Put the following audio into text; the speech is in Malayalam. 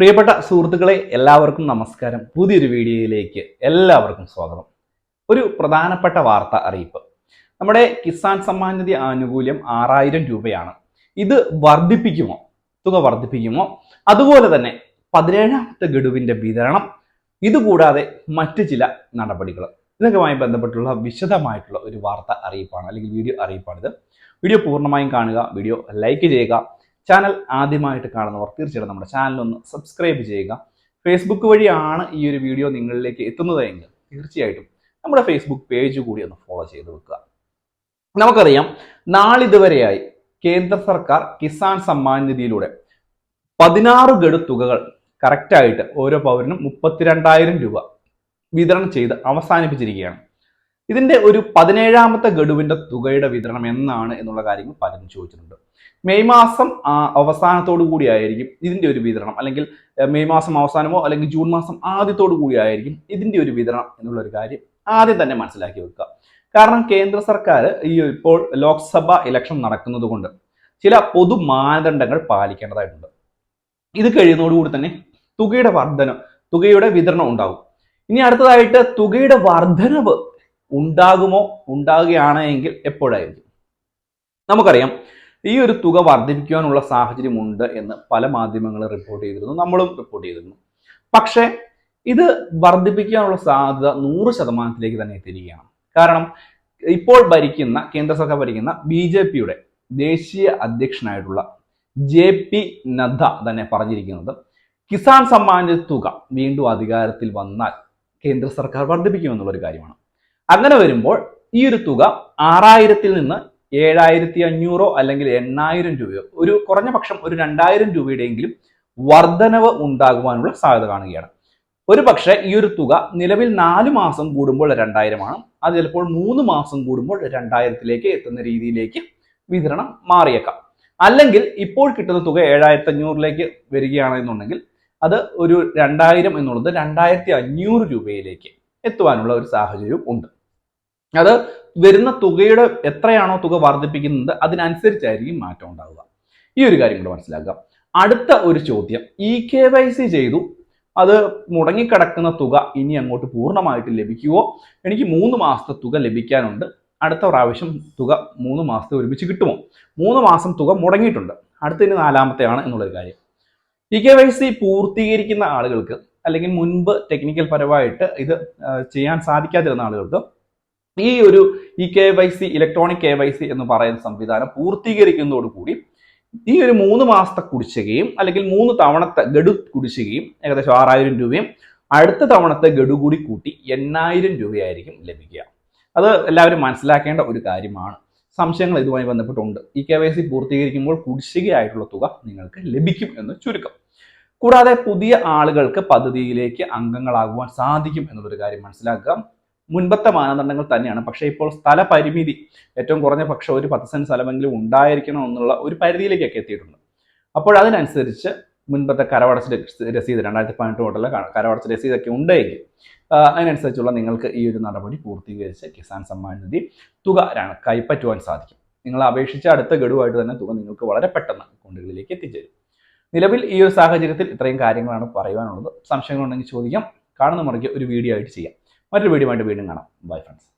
പ്രിയപ്പെട്ട സുഹൃത്തുക്കളെ എല്ലാവർക്കും നമസ്കാരം. പുതിയൊരു വീഡിയോയിലേക്ക് എല്ലാവർക്കും സ്വാഗതം. ഒരു പ്രധാനപ്പെട്ട വാർത്ത അറിയിപ്പ്. നമ്മുടെ കിസാൻ സമ്മാൻ നിധി ആനുകൂല്യം ആറായിരം രൂപയാണ്. ഇത് വർദ്ധിപ്പിക്കുമോ? തുക വർദ്ധിപ്പിക്കുമോ? അതുപോലെ തന്നെ പതിനേഴാമത്തെ ഗഡുവിന്റെ വിതരണം. ഇതുകൂടാതെ മറ്റു ചില നടപടികൾ. ഇതൊക്കെയുമായി ബന്ധപ്പെട്ടുള്ള വിശദമായിട്ടുള്ള ഒരു വാർത്ത അറിയിപ്പാണ് അല്ലെങ്കിൽ വീഡിയോ അറിയിപ്പാണിത്. വീഡിയോ പൂർണമായും കാണുക വീഡിയോ ലൈക്ക് ചെയ്യുക ചാനൽ ആദ്യമായിട്ട് കാണുന്നവർ തീർച്ചയായിട്ടും നമ്മുടെ ചാനൽ ഒന്ന് സബ്സ്ക്രൈബ് ചെയ്യുക. ഫേസ്ബുക്ക് വഴിയാണ് ഈ ഒരു വീഡിയോ നിങ്ങളിലേക്ക് എത്തുന്നതെങ്കിൽ തീർച്ചയായിട്ടും നമ്മുടെ ഫേസ്ബുക്ക് പേജ് കൂടി ഒന്ന് ഫോളോ ചെയ്ത് വെക്കുക. നമുക്കറിയാം നാളിതുവരെയായി കേന്ദ്ര സർക്കാർ കിസാൻ സമ്മാൻ നിധിയിലൂടെ പതിനാറ് ഗഡു തുകകൾ കറക്റ്റായിട്ട് ഓരോ പൗരനും മുപ്പത്തിരണ്ടായിരം രൂപ വിതരണം ചെയ്ത് അവസാനിപ്പിച്ചിരിക്കുകയാണ്. ഇതിന്റെ ഒരു പതിനേഴാമത്തെ ഗഡുവിന്റെ തുകയുടെ വിതരണം എന്നാണ് എന്നുള്ള കാര്യങ്ങൾ പലരും ചോദിച്ചിട്ടുണ്ട്. മെയ് മാസം അവസാനത്തോടു കൂടിയായിരിക്കും ഇതിന്റെ ഒരു വിതരണം. അല്ലെങ്കിൽ മെയ് മാസം അവസാനമോ അല്ലെങ്കിൽ ജൂൺ മാസം ആദ്യത്തോടു കൂടിയായിരിക്കും ഇതിന്റെ ഒരു വിതരണം എന്നുള്ള ഒരു കാര്യം ആദ്യം തന്നെ മനസ്സിലാക്കി വെക്കുക. കാരണം കേന്ദ്ര സർക്കാർ ഈ ഇപ്പോൾ ലോക്സഭ ഇലക്ഷൻ നടക്കുന്നതുകൊണ്ട് ചില പൊതു മാനദണ്ഡങ്ങൾ പാലിക്കേണ്ടതായിട്ടുണ്ട്. ഇത് കഴിയുന്നതോടുകൂടി തന്നെ തുകയുടെ വർധന തുകയുടെ വിതരണം ഉണ്ടാകും. ഇനി അടുത്തതായിട്ട് തുകയുടെ വർധനവ് ഉണ്ടാകുമോ? ഉണ്ടാകുകയാണ് എങ്കിൽ എപ്പോഴായിരിക്കും? നമുക്കറിയാം ഈ ഒരു തുക വർദ്ധിപ്പിക്കുവാനുള്ള സാഹചര്യമുണ്ട് എന്ന് പല മാധ്യമങ്ങളും റിപ്പോർട്ട് ചെയ്തിരുന്നു. നമ്മളും റിപ്പോർട്ട് ചെയ്തിരുന്നു. പക്ഷേ ഇത് വർദ്ധിപ്പിക്കാനുള്ള സാധ്യത നൂറ് ശതമാനത്തിലേക്ക് തന്നെ എത്തിയിരിക്കുകയാണ്. കാരണം ഇപ്പോൾ ഭരിക്കുന്ന കേന്ദ്ര സർക്കാർ ഭരിക്കുന്ന ബി ജെ പിയുടെ ദേശീയ അധ്യക്ഷനായിട്ടുള്ള ജെ പി നദ്ദ തന്നെ പറഞ്ഞിരിക്കുന്നത് കിസാൻ സമ്മാന തുക വീണ്ടും അധികാരത്തിൽ വന്നാൽ കേന്ദ്ര സർക്കാർ വർദ്ധിപ്പിക്കുമെന്നുള്ള ഒരു കാര്യമാണ്. അങ്ങനെ വരുമ്പോൾ ഈ ഒരു തുക ആറായിരത്തിൽ നിന്ന് ഏഴായിരത്തി അഞ്ഞൂറോ അല്ലെങ്കിൽ എണ്ണായിരം രൂപയോ ഒരു കുറഞ്ഞ പക്ഷം ഒരു രണ്ടായിരം രൂപയുടെയെങ്കിലും വർധനവ് ഉണ്ടാകുവാനുള്ള സാധ്യത കാണുകയാണ്. ഒരു പക്ഷേ ഈ ഒരു തുക നിലവിൽ നാല് മാസം കൂടുമ്പോൾ രണ്ടായിരമാണ്. അത് ചിലപ്പോൾ മൂന്ന് മാസം കൂടുമ്പോൾ രണ്ടായിരത്തിലേക്ക് എത്തുന്ന രീതിയിലേക്ക് വിതരണം മാറിയേക്കാം. അല്ലെങ്കിൽ ഇപ്പോൾ കിട്ടുന്ന തുക ഏഴായിരത്തി അഞ്ഞൂറിലേക്ക് വരികയാണെന്നുണ്ടെങ്കിൽ അത് ഒരു രണ്ടായിരം എന്നുള്ളത് രണ്ടായിരത്തി അഞ്ഞൂറ് രൂപയിലേക്ക് എത്തുവാനുള്ള ഒരു സാഹചര്യവും ഉണ്ട്. അത് വരുന്ന തുകയുടെ എത്രയാണോ തുക വർദ്ധിപ്പിക്കുന്നത് അതിനനുസരിച്ചായിരിക്കും മാറ്റം ഉണ്ടാവുക. ഈ ഒരു കാര്യം കൂടെ മനസ്സിലാക്കുക. അടുത്ത ഒരു ചോദ്യം. ഇ കെ വൈ സി ചെയ്തു. അത് മുടങ്ങിക്കിടക്കുന്ന തുക ഇനി അങ്ങോട്ട് പൂർണമായിട്ട് ലഭിക്കുമോ എനിക്ക് മൂന്ന് മാസത്തെ തുക ലഭിക്കാനുണ്ട്. അടുത്ത പ്രാവശ്യം തുക മൂന്ന് മാസത്തെ ഒരുമിച്ച് കിട്ടുമോ? മൂന്ന് മാസം തുക മുടങ്ങിയിട്ടുണ്ട്. അടുത്തതിന് നാലാമത്തെയാണ് എന്നുള്ളൊരു കാര്യം. ഇ കെ വൈ സി പൂർത്തീകരിക്കുന്ന ആളുകൾക്ക് അല്ലെങ്കിൽ മുൻപ് ടെക്നിക്കൽ പരമായിട്ട് ഇത് ചെയ്യാൻ സാധിക്കാതിരുന്ന ആളുകൾക്ക് ഈ ഒരു ഈ K Y C electronic K Y C എന്ന് പറയുന്ന സംവിധാനം പൂർത്തീകരിക്കുന്നതോടുകൂടി ഈ ഒരു മൂന്ന് മാസത്തെ കുടിശ്ശികയും അല്ലെങ്കിൽ മൂന്ന് തവണത്തെ ഗഡു കുടിശ്ശികയും ഏകദേശം ആറായിരം രൂപയും അടുത്ത തവണത്തെ ഗഡു കൂടി കൂട്ടി എണ്ണായിരം രൂപയായിരിക്കും ലഭിക്കുക. അത് എല്ലാവരും മനസ്സിലാക്കേണ്ട ഒരു കാര്യമാണ്. സംശയങ്ങൾ ഇതുമായി ബന്ധപ്പെട്ടുണ്ട്. ഈ കെ വൈ സി പൂർത്തീകരിക്കുമ്പോൾ കുടിശ്ശികയായിട്ടുള്ള തുക നിങ്ങൾക്ക് ലഭിക്കും എന്ന് ചുരുക്കം. കൂടാതെ പുതിയ ആളുകൾക്ക് പദ്ധതിയിലേക്ക് അംഗങ്ങളാകുവാൻ സാധിക്കും എന്നുള്ളൊരു കാര്യം മനസ്സിലാക്കുക. മുൻപത്തെ മാനദണ്ഡങ്ങൾ തന്നെയാണ്. പക്ഷേ ഇപ്പോൾ സ്ഥല പരിമിതി ഏറ്റവും കുറഞ്ഞ പക്ഷം ഒരു പത്ത് സെന്റ് സ്ഥലമെങ്കിലും ഉണ്ടായിരിക്കണം എന്നുള്ള ഒരു പരിധിയിലേക്കൊക്കെ എത്തിയിട്ടുണ്ട്. അപ്പോൾ അതിനനുസരിച്ച് മുൻപത്തെ കരവടച്ച രസീത് രണ്ടായിരത്തി പതിനെട്ട് മുതലുള്ള കരവടച്ച് രസീതൊക്കെ ഉണ്ടെങ്കിൽ അതിനനുസരിച്ചുള്ള നിങ്ങൾക്ക് ഈ ഒരു നടപടി പൂർത്തീകരിച്ച് കിസാൻ സമ്മാൻ നിധി തുക കൈപ്പറ്റുവാൻ സാധിക്കും. നിങ്ങൾ അപേക്ഷിച്ച അടുത്ത ഗഡുവായിട്ട് തന്നെ തുക നിങ്ങൾക്ക് വളരെ പെട്ടെന്ന് അക്കൗണ്ടുകളിലേക്ക് എത്തിച്ചേരും. നിലവിൽ ഈ ഒരു സാഹചര്യത്തിൽ ഇത്രയും കാര്യങ്ങളാണ് പറയുവാനുള്ളത്. സംശയങ്ങളുണ്ടെങ്കിൽ ചോദിക്കാം. കാണുന്ന മുറയ്ക്ക് ഒരു വീഡിയോ ആയിട്ട് ചെയ്യാം. മറ്റൊരു വീഡിയോ വീണ്ടും കാണാം. Bye friends